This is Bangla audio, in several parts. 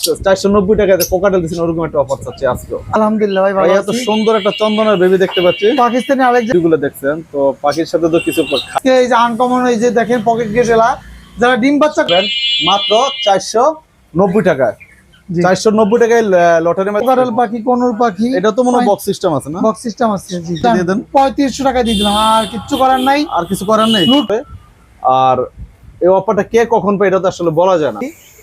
চারশো নব্বই টাকাতে কোকাটেল দিচ্ছেন ওরকম একটা অফার চাচ্ছে আজকে আলহামদুলিল্লাহ ভাই ভাই এত সুন্দর একটা চন্দনের বেবি দেখতে পাচ্ছি। পাকিস্তানি দেখছেন তো পাখির সাথে তো কিছু এই যে আনকমন এই যে দেখেন পকেট গেটেলা যারা ডিম বাচ্চা মাত্র চারশো নব্বই টাকায়। চারশো নব্বই টাকায় লটারি কোকারেল পাখি কোনুর পাখি। এটা তো মনে বক্স সিস্টেম আছে না? বক্স সিস্টেম আছে জি। দিয়ে দেন। পঁয়ত্রিশশো টাকা দিয়ে দিলাম আর কিচ্ছু করার নাই। আর কিছু করার নেই। আর এই অফারটা কে কখন পায় এটা তো আসলে বলা যায় না।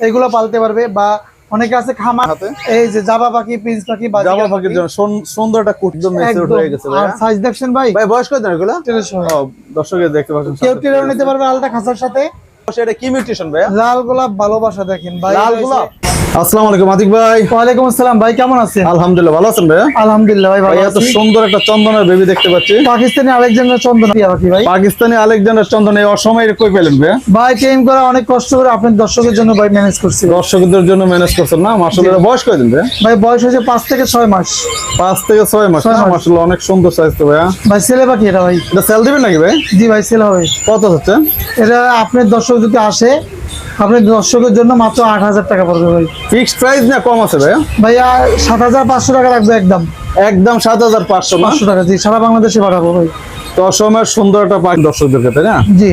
এগুলো পালতে পারবে বা অনেকে আছে খামার এই যে জাবা পাখি পিঞ্চ পাখি বা জাবা পাখির জন্য সুন্দর একটা কুট হয়ে গেছে ভাই সাইজ দেখছেন ভাই? ভাই বয়স কত এগুলো? দর্শকের দেখতে পাচ্ছেন কেউ টেরেও নিতে পারবে আলাদা খাসার সাথে। এটা কি মিউটেশন লাল গোলাপ ভালোবাসা দেখেন ভাই। লাল গোলাপ? আসসালামু আলাইকুম আতিক ভাই। ওয়ালাইকুম আসসালাম ভাই কেমন আছেন? আলহামদুলিল্লাহ ভালো আছেন ভাইয়া? আলহামদুলিল্লাহ ভাই ভাই ভালো এত সুন্দর একটা চন্দনের বেবি দেখতে পাচ্ছি। পাকিস্তানি আলেকজান্ডার চন্দন টিয়া ভাই? পাকিস্তানি আলেকজান্ডার চন্দন এই অসময়ে কই পেলেন ভাই ট্রেন করা অনেক কষ্ট করে আপনার দর্শকের জন্য ভাই ম্যানেজ করছি। দর্শকদের জন্য ম্যানেজ করছেন না? মাসাল্লাহ বয়স কয়দিন ভাইয়া? ভাই বয়স হয়েছে পাঁচ থেকে ছয় মাস। পাঁচ থেকে ছয় মাস অনেক সুন্দর সাইজ তো ভাই ছেলে পাখি এটা ভাই। এটা সেল দিবেন নাকি ভাই? জি ভাই সেল হবে। কত হচ্ছে? এটা আপনার দর্শক যদি আসে আপনার দর্শকের জন্য মাত্র আট হাজার টাকা পড়বে ভাই। ফিক্সড প্রাইস না কম আছে ভাইয়া? ভাইয়া সাত হাজার পাঁচশো টাকা রাখবে একদম। একদম সাত হাজার পাঁচশো পাঁচশো টাকা জি সারা বাংলাদেশে পাঠাবো ভাই। তো সুন্দর একটা পাখি দর্শকদেরকে তাই না? জি।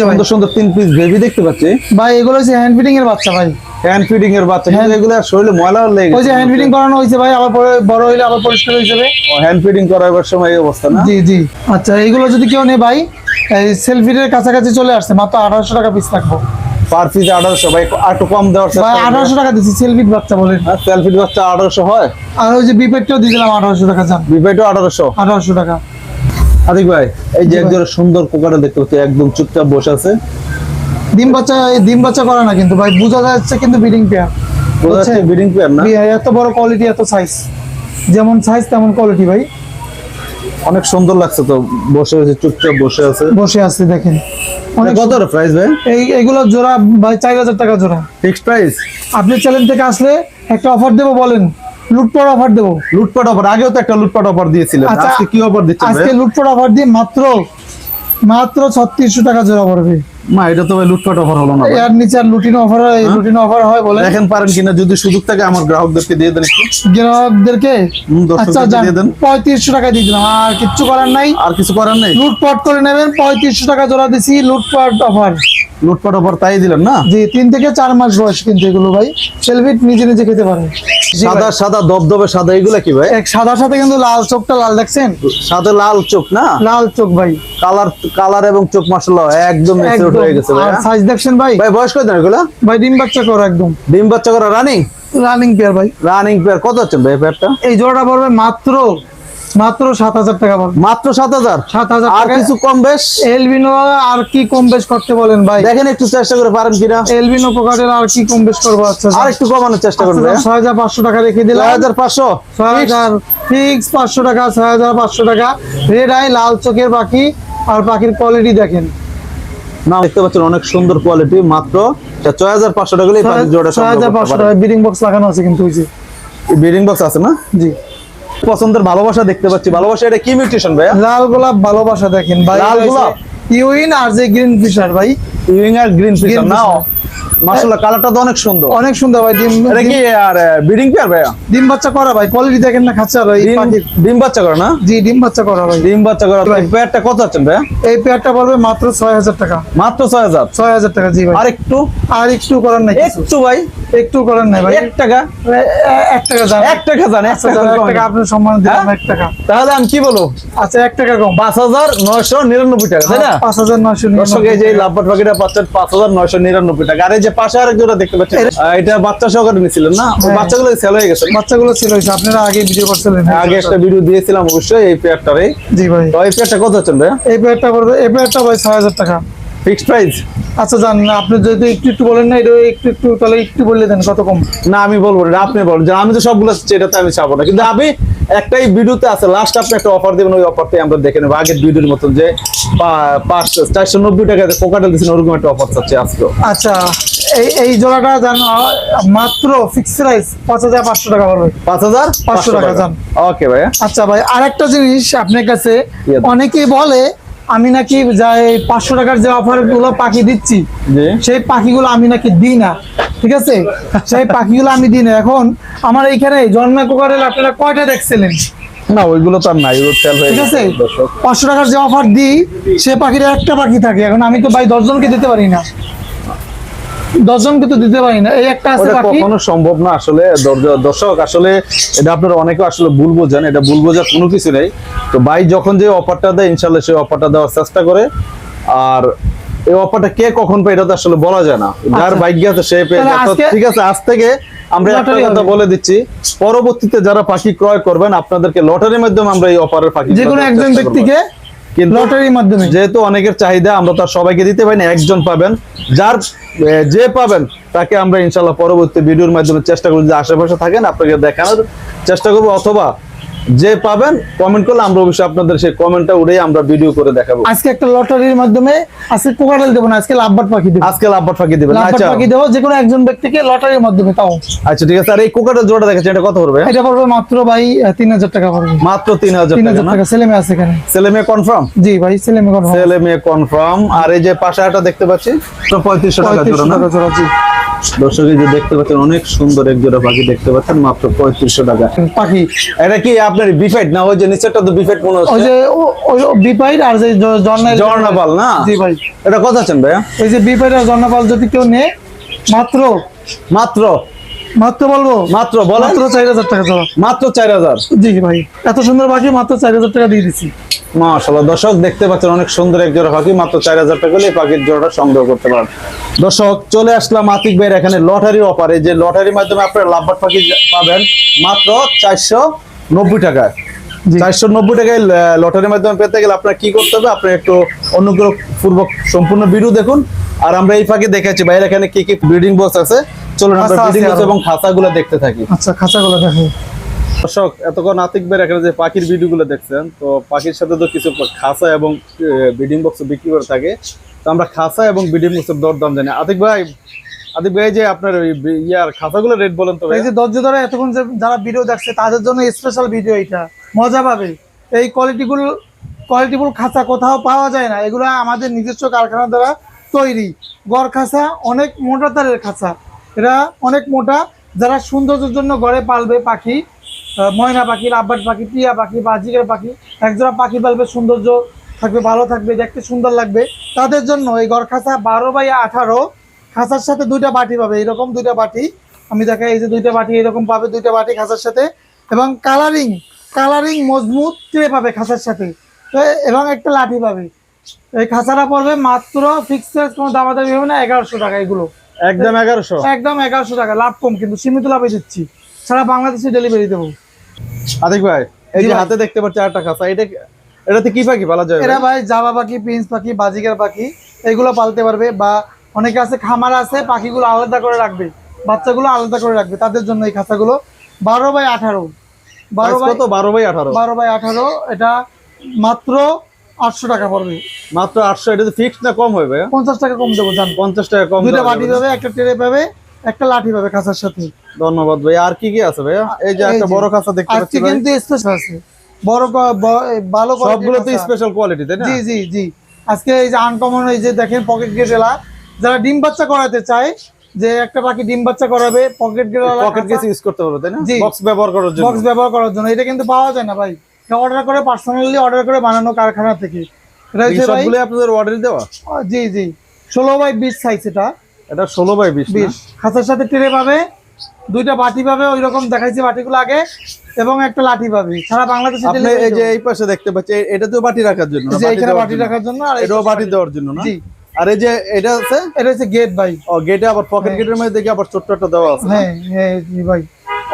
সুন্দর সুন্দর তিন পিস বেবি দেখতে পাচ্ছি। ভাই এগুলো হচ্ছে হ্যান্ড ফিটিং এর বাচ্চা ভাই। হ্যান্ড ফিডিং এর বাচ্চা কিন্তু এগুলো শরীরে ময়লা লেগে ওই যে হ্যান্ড ফিটিং করানো হয়েছে ভাই আবার পরে বড় হইলে আবার পরিষ্কার হয়ে যাবে। হ্যান্ড ফিডিং করাবার সময় এই অবস্থা না? জি জি। আচ্ছা এইগুলো যদি কেউ নেই ভাই এই সেলফিটের কাছাকাছি চলে আসছে মাত্র আঠারোশো টাকা পিস রাখব পার পিস ভাই একটু কম দেওয়ার ভাই টাকা সেলফিট বাচ্চা বলেন সেলফির বাচ্চা আঠারোশো হয়। আর ওই যে দিলাম আঠারোশো টাকা বিপেটও টাকা। আদিক ভাই এই যে একজন সুন্দর কোকাটা দেখতে পাচ্ছি একদম চুপচাপ বসে আছে। ডিম বাচ্চা ডিম বাচ্চা করে না কিন্তু ভাই বোঝা যাচ্ছে কিন্তু বিডিং পেয়ার বোঝা যাচ্ছে ব্রিডিং পেয়ার না? এত বড় কোয়ালিটি এত সাইজ যেমন সাইজ তেমন কোয়ালিটি ভাই। অনেক সুন্দর লাগছে তো বসে আছে চুপচাপ বসে আছে। বসে আছে দেখেন। অনেক কত প্রাইস ভাই? এই এগুলো জোড়া ভাই চার হাজার টাকা জোড়া। ফিক্সড প্রাইস আপনি চ্যানেল থেকে আসলে একটা অফার দেবো বলেন। লুটপাট অফার দেবো। লুটপাট অফার আগেও তো একটা লুটপাট অফার দিয়েছিলেন। আচ্ছা, আজকে কি অফার দিচ্ছেন আজকে লুটপাট অফার দিয়ে মাত্র মাত্র ছত্রিশশো টাকা জোড়া পড়বে। মা এটা তো লুটপাট অফার হলো না এর নিচে আর লুটিন অফার হয় লুটিন অফার হয় বলে। দেখেন পারেন কিনা যদি সুযোগ থাকে আমার গ্রাহকদেরকে দিয়ে দেন একটু। গ্রাহকদেরকে? আচ্ছা দিয়ে দেন। পঁয়ত্রিশশো টাকা দিয়ে দিলাম। আর করার নাই। আর কিছু করার নেই? লুটপাট করে নেবেন পঁয়ত্রিশশো টাকা জোড়া দিছি লুটপাট অফার লুটপাট অফার তাই দিলেন না? জি তিন থেকে চার মাস বয়স কিন্তু এগুলো ভাই। সেলফিট নিজে নিজে খেতে পারে সাদা সাদা দবদবে সাদা এগুলা কি ভাই? এক সাদার সাথে কিন্তু লাল চোখটা লাল দেখছেন? সাদা লাল চোখ না? লাল চোখ ভাই। কালার কালার এবং চোখ মাসাল্লাহ একদম ম্যাচিউর হয়ে গেছে ভাই আর সাইজ দেখছেন ভাই? ভাই বয়স কত এগুলা? ভাই ডিম বাচ্চা করো একদম। ডিম বাচ্চা করা রানিং রানিং পেয়ার ভাই। রানিং পেয়ার কত হচ্ছে ভাই পেয়ারটা এই জোড়াটা পড়বে মাত্র মাত্র সাত হাজার টাকা মাত্র সাত হাজার? সাত হাজার আর কিছু কম বেশ? এলবিনো আর কি কম বেশ করতে বলেন ভাই। দেখেন একটু চেষ্টা করে পারেন কিনা। এলবিনো পোকাটের আর কি কম বেশ করব? আচ্ছা আর একটু কমানোর চেষ্টা পাঁচশো টাকা রেখে দিলাম। ফিক্স টাকা ছয় হাজার পাঁচশো টাকা। রেড আই লাল চোখের পাখি আর পাখির কোয়ালিটি দেখেন। না দেখতে পাচ্ছেন অনেক সুন্দর কোয়ালিটি মাত্র ছয় হাজার পাঁচশো টাকা জোড়া পাঁচশো টাকা বিডিং বক্স লাগানো আছে কিন্তু ওই যে। ব্রিডিং বক্স আছে না? জি। পছন্দের ভালোবাসা দেখতে পাচ্ছি। ভালোবাসা এটা কি মিউটেশন ভাই লাল গোলাপ ভালোবাসা দেখেন। ভাই লাল গোলাপ? ইউইন আর যে গ্রিন ফিশার ভাই। ইউইন আর গ্রিন ফিশার নাও। না। মাশাআল্লাহ কালারটা তো অনেক সুন্দর। অনেক সুন্দর ভাই ডিম এটা কি আর ব্রিডিং পেয়ার ভাইয়া? ডিম বাচ্চা করা ভাই কোয়ালিটি দেখেন না খাচ্ছা এই ডিম ডিম বাচ্চা করে না? জি ডিম বাচ্চা করা ভাই। ডিম বাচ্চা করা এই পেয়ারটা কত আছেন ভাইয়া? এই পেয়ারটা পড়বে মাত্র ছয় হাজার টাকা। মাত্র ছয় হাজার? ছয় হাজার টাকা জি ভাই। আর একটু? আর একটু করার নাই একটু ভাই? একটু করার নাই ভাই। এক টাকা? এ- এ- টাকা যান এক টাকা জান আচ্ছা, টাকা আপনার সম্মান দিলাম হ্যাঁ? এক টাকা। তাহলে আমি কি বলব? আচ্ছা এক টাকা কম। পাঁচ হাজার নয়শো নিরানব্বই টাকা তাই না? পাঁচ হাজার নয়শো দর্শক এই যে লাভবাট পাখিটা পাচ্ছেন পাঁচ হাজার নয়শো নিরানব্বই টাকা। আর এই যে পাশে আরেক জোড়া দেখতে পাচ্ছেন? এটা বাচ্চা সহকারে নিয়েছিলেন না? হ্যাঁ। বাচ্চাগুলো সেল হয়ে গেছে। বাচ্চাগুলো ছিল ওই যে আপনারা আগে ভিডিও করছিলেন আগে একটা ভিডিও দিয়েছিলাম অবশ্যই এই পেয়ারটারে জি ভাই। এই পেয়ারটা কত হচ্ছেন ভাই এই পেয়ারটা এই পেয়ারটা ভাই ছয় হাজার টাকা। ফিক্সড প্রাইস আচ্ছা জান আপনি যদি একটু একটু বলেন না এটা একটু একটু তাহলে একটু বললে দেন কত কম? না আমি বলব না আপনি বলুন। যে আমি তো সবগুলো এটাতে আমি চাবো না। কিন্তু আমি একটাই ভিডিওতে আছে লাস্ট আপনি একটা অফার দেবেন ওই অফারটাই আমরা দেখে নেব। আগের ভিডিওর মতন যে পা- পাঁচ চারশো নব্বই টাকাতে কোকাটেল দিচ্ছেন ওরকম একটা অফার চাচ্ছে আজকে আচ্ছা এই এই জোড়াটা জান মাত্র ফিক্স প্রাইস পাঁচ হাজার পাঁচশো টাকা পড়বে। পাঁচ হাজার পাঁচশো টাকা যান। ওকে ভাইয়া। আচ্ছা ভাই আরেকটা জিনিস আপনার কাছে অনেকেই বলে আমি নাকি যাই পাঁচশো টাকার যে অফারগুলো পাখি দিচ্ছি সেই পাখিগুলো আমি নাকি দিই না ঠিক আছে? সেই পাখিগুলো আমি দিই না। এখন আমার এইখানে জন্মে কোকারেল আপনারা কয়টা দেখছিলেন? না ওইগুলো তো আর নাই ঠিক আছে? পাঁচশো টাকার যে অফার দিই সে পাখির একটা পাখি থাকে। এখন আমি তো ভাই দশজনকে দিতে পারি না। দশজনকে তো দিতে পারি না। এই একটা আছে কখনো সম্ভব না আসলে দর্শক আসলে এটা আপনারা অনেকে আসলে ভুল বোঝেন এটা ভুল বোঝার কোনো কিছু নেই। তো ভাই যখন যে অফারটা দেয় ইনশাল্লাহ সেই অফারটা দেওয়ার চেষ্টা করে। আর এই অফারটা কে কখন পায় এটা তো আসলে বলা যায় না। যার আচ্ছা। ভাগ্য আছে সে পেয়ে ঠিক আছে আজ থেকে আমরা একটা কথা বলে দিচ্ছি। পরবর্তীতে যারা পাখি ক্রয় করবেন আপনাদেরকে লটারির মাধ্যমে আমরা এই অফারের পাখি যে কোনো একজন ব্যক্তিকে কিন্তু লটারির মাধ্যমে। যেহেতু অনেকের চাহিদা আমরা তার সবাইকে দিতে পারি না একজন পাবেন। যার যে পাবেন তাকে আমরা ইনশাল্লাহ পরবর্তী ভিডিওর মাধ্যমে চেষ্টা করব যে আশেপাশে থাকেন আপনাকে দেখানোর চেষ্টা করব অথবা যে পাবেন কমেন্ট করলে আমরা অবশ্যই আপনাদের সেই কমেন্টটা উড়ে আমরা ভিডিও করে দেখাবো। আজকে একটা লটারির মাধ্যমে আজকে কোকারেল দেবো না আজকে লাভবার পাখি দেবো। আজকে লাভবার ফাঁকি দিবেন আচ্ছা। পাখি দেবো যে কোনো একজন ব্যক্তিকে লটারির মাধ্যমে তাও। আচ্ছা ঠিক আছে। আর এই কোকাটা জোড়া দেখাচ্ছে এটা কত পড়বে? এটা পড়বে মাত্র ভাই তিন হাজার টাকা পড়বে। মাত্র তিন হাজার তিন টাকা হাজার না? টাকা ছেলে মেয়ে আছে এখানে। ছেলে মেয়ে কনফার্ম জি ভাই ছেলে মেয়ে কথা ছেলে মেয়ে কনফার্ম আর এই যে পাশে একটা দেখতে পাচ্ছি তো পঁয়ত্রিশশো টাকা জোড়া না? টাকা জোড়া জি। দর্শক যে দেখতে পাচ্ছেন অনেক সুন্দর এক জোড়া পাখি দেখতে পাচ্ছেন মাত্র পঁয়ত্রিশশো টাকা। পাখি এটা কি আপনার বিফাইট না ওই যে নিচেরটা তো বিফাইট মনে ওই হচ্ছে যে ও- ওই বিপাইট আর যে জর্নাপাল না? জি ভাই। এটা কথা আছেন ভাইয়া? ওই যে বিফাইট আর জর্নাপাল যদি কেউ নেয় মাত্র মাত্র? মাত্র বলব? মাত্র বল মাত্র চার হাজার টাকা জোড়া মাত্র চার হাজার। জি ভাই এত সুন্দর পাখি মাত্র চার হাজার টাকা দিয়ে দিচ্ছি মাশাল্লাহ দর্শক দেখতে পাচ্ছেন অনেক সুন্দর এক জোড়া পাখি মাত্র চার হাজার টাকা হলে এই পাখির জোড়াটা সংগ্রহ করতে পারেন। দর্শক চলে আসলাম আতিক ভাইয়ের এখানে লটারি অফারে যে লটারির মাধ্যমে আপনারা লাভবাট পাখি পাবেন মাত্র চারশো নব্বই টাকায়। চারশো নব্বই টাকায় লটারির মাধ্যমে পেতে গেলে আপনার কি করতে হবে? আপনি একটু সম্পূর্ণ ভিডিও দেখুন। আর আমরা এই ফাঁকে দেখাচ্ছি বাইরে এখানে কি কি ব্রিডিং বক্স আছে? চলুন আমরা খাঁচা আছে ব্রিডিং বক্স এবং খাঁচাগুলো দেখতে থাকি। আচ্ছা খাঁচাগুলো দেখো দর্শক এতক্ষণ আতিক ভাইয়ের এখানে যে পাখির ভিডিওগুলো দেখছেন তো পাখির সাথে তো কিছু খাঁচা এবং ব্রিডিং বক্স বিক্রি করে থাকে। তো আমরা খাঁচা এবং ব্রিডিং বক্সের দর দাম জানি। আতিক ভাই আতিক ভাই যে আপনার ওই ইয়ার খাঁচাগুলো রেট বলেন তো এই যে ধৈর্য ধরে এতক্ষণ যারা ভিডিও দেখছে, তাদের জন্য স্পেশাল ভিডিও এটা মজা পাবে। এই কোয়ালিটিগুলো কোয়ালিটিফুল খাঁচা কোথাও পাওয়া যায় না। এগুলো আমাদের নিজস্ব কারখানা দ্বারা তৈরি। গড় খাঁচা অনেক মোটা তারের খাঁচা। এরা অনেক মোটা। যারা সৌন্দর্যের জন্য ঘরে পালবে পাখি ময়না পাখি লাভবাট পাখি, টিয়া পাখি বাজিকের পাখি, একজোড়া পাখি পালবে, সৌন্দর্য থাকবে, ভালো থাকবে, দেখতে সুন্দর লাগবে। তাদের জন্য এই গড় খাঁচা বারো বাই আঠারো খাঁচার সাথে দুইটা বাটি পাবে এরকম দুইটা বাটি। আমি দেখা এই যে দুইটা বাটি এরকম পাবে দুইটা বাটি খাঁচার সাথে। এবং কালারিং কালারিং মজবুত ট্রে পাবে খাঁচার সাথে। এবং একটা লাঠি পাবে। এই খাঁচাটা পড়বে মাত্র ফিক্সড কোনো দামাদামি হবে না এগারোশো টাকা এগুলো। একদম এগারোশো। একদম এগারোশো টাকা লাভ কম কিন্তু সীমিত লাভে দিচ্ছি। সারা বাংলাদেশে ডেলিভারি দেবো। আতিক ভাই এই যে হাতে দেখতে পাচ্ছি একটা খাঁচা এটা এটাতে কি পাখি পালা যায় এরা ভাই? ভাই জাবা পাখি প্রিন্স পাখি বাজিকার পাখি এগুলো পালতে পারবে বা অনেকে আছে খামার আছে পাখিগুলো আলাদা করে রাখবে বাচ্চাগুলো আলাদা করে রাখবে তাদের জন্য এই খাঁচাগুলো বারো বাই আঠারো। বারো বাই বারো বাই আঠারো। বারো বাই আঠারো এটা মাত্র আটশো টাকা পড়বে। মাত্র আটশো এটা তো ফিক্সড না কম হবে পঞ্চাশ টাকা কম দেবো জান। পঞ্চাশ টাকা কম দেওয়া বাটি পাবে একটা ট্রে পাবে একটা লাঠি পাবে খাঁচার সাথে। ধন্যবাদ ভাই আর কি কি আছে ভাইয়া? এই যে একটা বড় খাঁচা দেখতে পাচ্ছি ভাই। কিন্তু স্পেশাল আছে। বড় ভালো সবগুলো তো স্পেশাল কোয়ালিটি তাই না? জি জি জি। আজকে এই যে আনকমন এই যে দেখেন পকেট গেট এলা যারা ডিম বাচ্চা করাতে চায় যে একটা পাখি ডিম বাচ্চা করাবে পকেট পকেট কেস ইউজ করতে পারবে তাই না? বক্স ব্যবহার করার জন্য। বক্স ব্যবহার করার জন্য। এটা কিন্তু পাওয়া যায় না ভাই। অর্ডার করে পার্সোনালি অর্ডার করে বানানো কারখানা থেকে। এটা হচ্ছে ভাই আপনাদের অর্ডার দেওয়া? জি জি। ষোলো বাই বিশ সাইজ এটা। এটা ষোলো বাই বিশ বিশ। খাঁচার সাথে টেরে পাবে। দুইটা বাটি পাবে ওই রকম দেখাইছি বাটিগুলো আগে। এবং একটা লাঠি পাবে। সারা বাংলাদেশে আপনি এই যে এই পাশে দেখতে পাচ্ছেন এ- এটা তো বাটি রাখার জন্য যে বাটি রাখার জন্য আর এটাও বাটি দেওয়ার জন্য না? জি। আর এই যে এটা আছে? এটা হচ্ছে গেট ভাই ও গেটে আবার পকেট হ্যাঁ। গেটের মধ্যে দেখি আবার ছোট্ট একটা দেওয়া আছে হ্যাঁ হ্যাঁ ভাই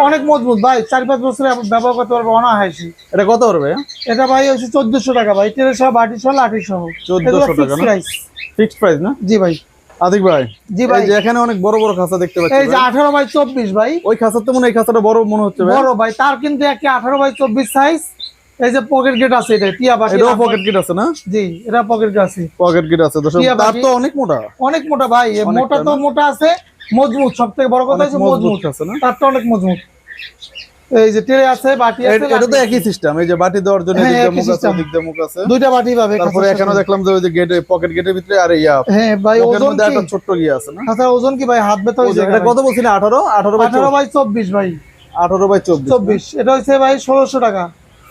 অনেক মজবুত। ভাই চার পাঁচ বছরে ব্যবহার করতে পারব অনাহাসি এটা কত করবে এটা ভাই হচ্ছে চোদ্দশো টাকা ভাই। তেরো সহ বাটি সহ লাঠি সহ 1400 টাকা প্রাইস ফিক্সড প্রাইস না? জি ভাই। আদিক ভাই জি ভাই যে এখানে অনেক বড় বড় খাঁচা দেখতে পাচ্ছি এই যে ভাই। আঠারো বাই চব্বিশ ভাই। ওই খাঁচার তো মনে হয় এই খাঁচাটা বড় মনে হচ্ছে ভাই। বড় ভাই। তার কিন্তু একটি আঠারো বাই চব্বিশ সাইজ এই যে পকেট গেট আছে এটা টিয়া পাখি এটাও পকেট গেট আছে না? জি এটা পকেট গেট আছে। পকেট গেট আছে দর্শক তার তো অনেক মোটা। অনেক মোটা ভাই মোটা তো মোটা আছে মজবুত সব থেকে বড় কথা হচ্ছে মজবুত আছে না? তারটা অনেক মজবুত। এই যে ট্রে আছে বাটি আছে এটা তো একই সিস্টেম এই যে বাটি দেওয়ার জন্য হ্যাঁ, মুখ আছে। মুখ আছে। দুইটা বাটি পাবে তারপরে এখানে দেখলাম যে ওই যে গেটে পকেট গেটের ভিতরে আর ইয়া হ্যাঁ ভাই ওজন কি? একটা ছোট্ট গিয়ে আছে না? খাঁচার ওজন কি ভাই? হাত ব্যথা হয়েছে এটা কত বলছিলেন আঠারো? আঠারো বাই আঠারো বাই চব্বিশ ভাই। আঠারো বাই চব্বিশ চব্বিশ এটা হচ্ছে ভাই ষোলোশো টাকা।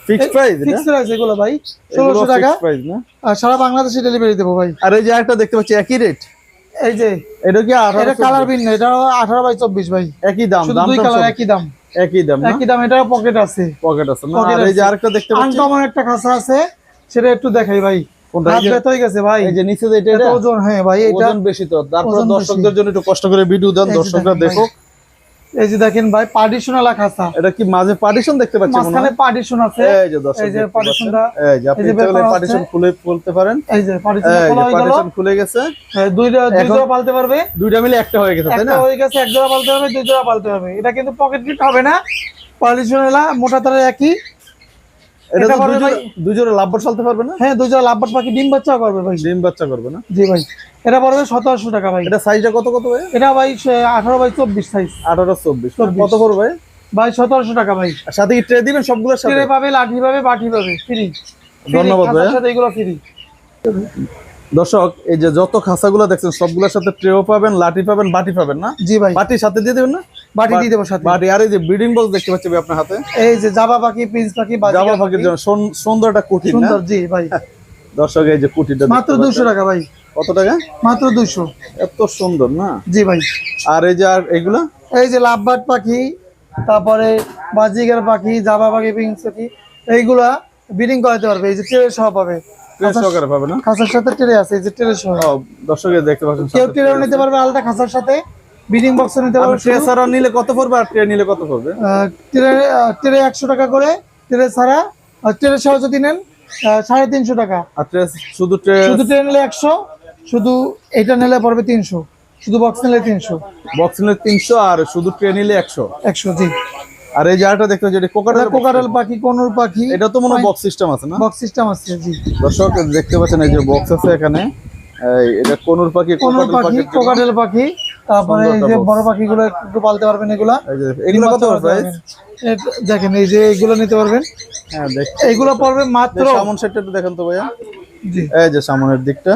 ফিক্সড প্রাইস ফিক্স প্রাইস এগুলো ভাই ষোলোশো টাকা। প্রাইস না? আর সারা বাংলাদেশে ডেলিভারি দেবো ভাই। আর এই যে একটা দেখতে পাচ্ছি একই রেট এই যে এটা কি আঠারো এটা কালার ভিন্ন এটা আঠারো বাই চব্বিশ ভাই। একই দাম দাম দুই কালার একই দাম। একই দাম একই দাম এটা পকেট আছে। পকেট আছে না? আর এই যে আরেকটা দেখতে পাচ্ছি। আনকমন একটা খাঁচা আছে সেটা একটু দেখাই ভাই। হয়ে হ্যাঁ দর্শকদের জন্য একটু কষ্ট করে ভিডিও দেন দর্শকরা দেখো এই যে দেখেন ভাই পার্টিশনাল খাসা এটা কি মাঝে পার্টিশন দেখতে পাচ্ছেন মনে মাঝখানে হয় পার্টিশন আছে। এই যে দর্শক এই যে পার্টিশনটা এই যে আপনি ব্যাপার পার্টিশন খুলে বলতে পারেন। এই যে পার্টিশন খোলা হয়ে গেল। পার্টিশন খুলে গেছে। হ্যাঁ, দুইটা দুই এখন- জোড়া পালতে পারবে? দুইটা মিলে একটা হয়ে গেছে তাই না? একটা হয়ে গেছে এক জোড়া পালতে হবে দুই জোড়া পালতে হবে। এটা কিন্তু পকেট ফিট হবে না। পার্টিশন এলা মোটা তারে একই। এটা তো দুই জোড়া- জোড়া পারবে না? হ্যাঁ দুই জোড়া লাভবাট পাখি ডিম বাচ্চা করবে ভাই। ডিম বাচ্চা করবে না? জি ভাই। এটা পড়বে সতেরোশো টাকা ভাই। এটা সাইজটা কত কত ভাই? এটা ভাই আঠারো বাই চব্বিশ সাইজ আঠারো চব্বিশ। কত ভাই? সতেরোশো টাকা ভাই। আর সাথে কি ট্রে দিবেন? সবগুলো ট্রে পাবে লাঠি পাবে বাটি পাবে ফ্রি ধন্যবাদ। সাথে এগুলো ফ্রি দর্শক এই যে যত খাঁচাগুলো দেখছেন সবগুলোর সাথে ট্রেও পাবেন লাঠি পাবেন বাটি পাবেন না? জি ভাই। বাটির সাথে দিয়ে দেবেন না? বাটি দিয়ে দেবো সাথে। বাটি। আর এই যে ব্রিডিং বক্স দেখতে পাচ্ছি আপনার হাতে। এই যে জাবা পাখি পিস পাখি জাবা ফাঁকির জন্য সুন্দর একটা না? সুন্দর জি ভাই। দর্শক এই যে দেখতে মাত্র পাচ্ছেন। দুশো টাকা ভাই। কত টাকা? মাত্র দুশো এত সুন্দর না? জি ভাই। আর এই যে আর এগুলা? এই যে লাভবার্ড পাখি তারপরে বাজিগার পাখি জাবা পাখি পিংস পাখি এইগুলা ব্রিডিং করাতে পারবে। এই যে ট্রে সহ পাবে। সহকারে পাবে না? খাঁচার সাথে ট্রে আছে এই যে ট্রে সহ ও দেখতে পাচ্ছেন কেউ ট্রেও নিতে পারবে আলাদা খাঁচার সাথে। ব্রিডিং বক্স নিতে পারবে ট্রে ছাড়া নিলে কত পড়বে আর ট্রে নিলে কত পড়বে? ট্রে ট্রে একশো টাকা করে ট্রে ছাড়া আর ট্রে সহ যদি নেন আহ, সাড়ে তিনশো টাকা। আর ট্রে শুধু ট্রে শুধু ট্রে নিলে একশো শুধু এটা নিলে পড়বে তিনশো শুধু বক্স নিলে তিনশো। বক্স নিলে আর শুধু ট্রে নিলে একশো। একশো জি। আর এই জায়গাটা দেখতে পাচ্ছি এটা কোকাটাল কোকারেল পাখি কোনুর পাখি। এটা তো মনে বক্স সিস্টেম আছে না? বক্স সিস্টেম আছে জি। দর্শক দেখতে পাচ্ছেন এই যে বক্স আছে এখানে। এটা কোনুর পাখি কোনুর কোকাটাল পাখি। কোকারেল পাখি। তারপরে এই যে বড় পাখিগুলো একটু পালতে পারবেন এগুলা। এগুলো কত প্রাইস দেখেন। এই যে এগুলো নিতে পারবেন। হ্যাঁ দেখ। এইগুলো পড়বে মাত্র সামন সেটটা একটু দেখেন তো ভাইয়া। জি। এই যে সামনের দিকটা।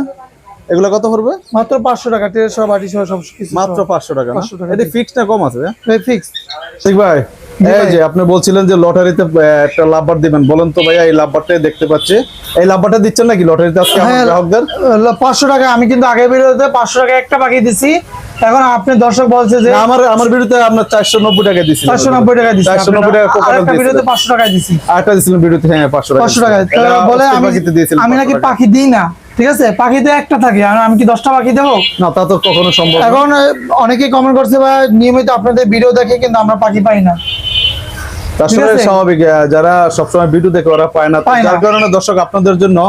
এগুলো কত পড়বে? মাত্র পাঁচশো টাকা ট্রে সহ বাটি সহ সব। কিছু মাত্র পাঁচশো টাকা না এটা ফিক্স না কম আছে ভাইয়া? ফিক্স ঠিক ভাই। এই ভাই। যে আপনি বলছিলেন যে লটারিতে একটা লাভবার দিবেন। বলেন তো ভাইয়া এই লাভবারটাই দেখতে পাচ্ছি। এই লাভবারটা দিচ্ছেন নাকি লটারিতে আজকে হ্যাঁ। গ্রাহকদের? পাঁচশো টাকা। আমি কিন্তু আগে ভিডিওতে পাঁচশো টাকা একটা দিছি। এখন আপনি দর্শক বলছে যে আমার আমার বিরুদ্ধে আপনার চারশো নব্বই টাকা দিচ্ছি চারশো নব্বই টাকা দিছি। চারশো নব্বই টাকা ভিডিওতে পাঁচশো টাকায় দিছি। আরেকটা বিরুদ্ধে হ্যাঁ পাঁচশো পাঁচশো টাকা বলে আমি পাখিতে আমি নাকি পাখি দিই না ঠিক আছে? পাখি তো একটা থাকে আর আমি কি দশটা পাখি দেবো না তা তো কখনো সম্ভব এখন অনেকেই কমেন্ট করছে বা নিয়মিত আপনাদের ভিডিও দেখে কিন্তু আমরা পাখি পাই না। তার ঠিক স্বাভাবিক যারা সবসময় ভিডিও দেখে ওরা পায় না। যার কারণে দর্শক আপনাদের জন্য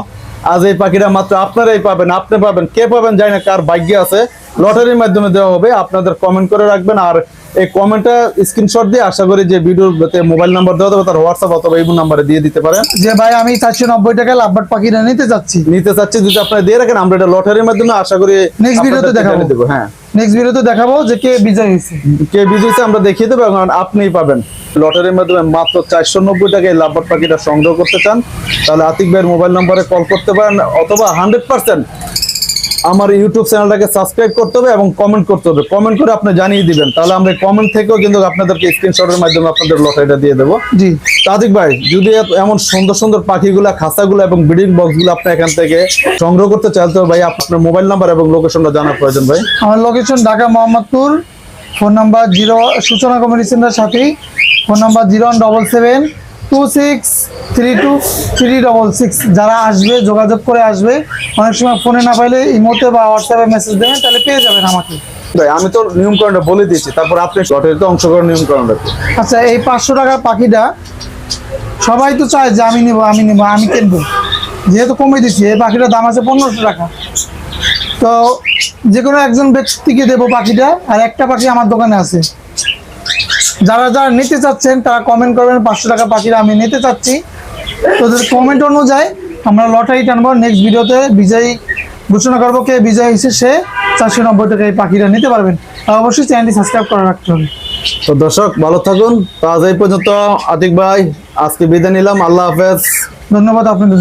আজ এই পাখিটা মাত্র আপনারাই পাবেন আপনি পাবেন কে পাবেন জানি না কার ভাগ্য আছে। লটারির মাধ্যমে দেওয়া হবে আপনাদের কমেন্ট করে রাখবেন। আর এই কমেন্টটা স্ক্রিনশট দিয়ে আশা করি যে ভিডিওর মোবাইল নাম্বার দেওয়া হবে তার হোয়াটসঅ্যাপ অথবা এই নাম্বারে দিয়ে দিতে পারেন। যে ভাই আমি চারশো নব্বই টাকায় লাভবাট পাখিটা নিতে চাচ্ছি। নিতে চাচ্ছি যদি আপনারা দিয়ে রাখেন আমরা এটা লটারির মাধ্যমে আশা করি Next video তে দেখাবো। দেবো হ্যাঁ। নেক্সট ভিডিওতে দেখাবো যে কে বিজয় হয়েছে। কে বিজয়ছে আমরা দেখিয়ে দেবো এবং আপনিই পাবেন। লটারির মাধ্যমে মাত্র চারশো নব্বই টাকায় লাভবাট পাখিটা সংগ্রহ করতে চান তাহলে আতিক ভাইয়ের মোবাইল নম্বরে কল করতে পারেন অথবা হান্ড্রেড পার্সেন্ট আমার ইউটিউব চ্যানেলটাকে সাবস্ক্রাইব করতে হবে এবং কমেন্ট করতে হবে। কমেন্ট করে আপনি জানিয়ে দিবেন। তাহলে আমরা কমেন্ট থেকেও কিন্তু আপনাদেরকে স্ক্রিনশটের মাধ্যমে আপনাদের লটারিটা দিয়ে দেবো। জি। তাদিক ভাই যদি এমন সুন্দর সুন্দর পাখিগুলা খাঁচাগুলো এবং ব্রিডিং বক্সগুলো আপনি এখান থেকে সংগ্রহ করতে চান তো ভাই আপনার মোবাইল নাম্বার এবং লোকেশনটা জানার প্রয়োজন ভাই। আমার location Dhaka Mohammadpur phone number zero Suchona community centre সাথেই phone number zero one double seven two six three two three double six যারা আসবে যোগাযোগ করে আসবে অনেক সময় ফোনে না পাইলে ইমোতে বা হোয়াটসঅ্যাপে মেসেজ দেবেন তাহলে পেয়ে যাবেন আমাকে। আমি তো নিয়মকরণটা বলে দিয়েছি তারপর আপনি লটারিতে অংশগ্রহণ নিয়মকরণটা আচ্ছা এই পাঁচশো টাকার পাখিটা সবাই তো চায় যে আমি নেব আমি নেব আমি কিনবো। যেহেতু কমে দিচ্ছি এই পাখিটার দাম আছে পনেরোশো টাকা। তো যে কোনো একজন ব্যক্তিকে দেবো পাখিটা আর একটা পাখি আমার দোকানে আছে। যারা যারা নিতে চাচ্ছেন তারা কমেন্ট করবেন পাঁচশো টাকা পাখিরা আমি নিতে চাচ্ছি। তোদের কমেন্ট অনুযায়ী আমরা লটারি টানবো। নেক্সট ভিডিওতে বিজয়ী ঘোষণা করব কে বিজয় হিসেবে সে চারশো নব্বই টাকা এই পাখিটা নিতে পারবেন। আর অবশ্যই চ্যানেলটি সাবস্ক্রাইব করে রাখতে হবে। তো দর্শক ভালো থাকুন। তো আজ এই পর্যন্ত আতিক ভাই আজকে বিদায় নিলাম। আল্লাহ হাফেজ। ধন্যবাদ আপনাদের।